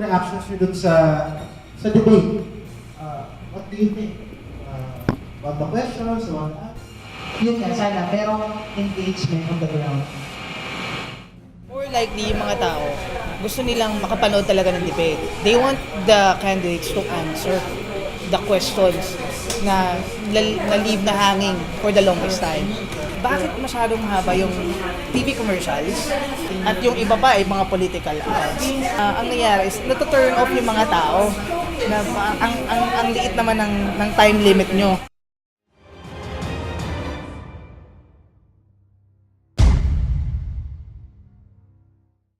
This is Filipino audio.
reactions nyo dun sa sa debate? Uh, what do you think? Uh, about the questions, about the Yun nga, sana merong engagement on the ground. More likely, yung mga tao, gusto nilang makapanood talaga ng debate. They want the candidates to answer the questions na, na, leave na hanging for the longest time. Bakit masyadong haba yung TV commercials at yung iba pa ay mga political ads? Ah, ang nangyari is, nato-turn off yung mga tao na ang, ang, ang liit naman ng, ng time limit nyo.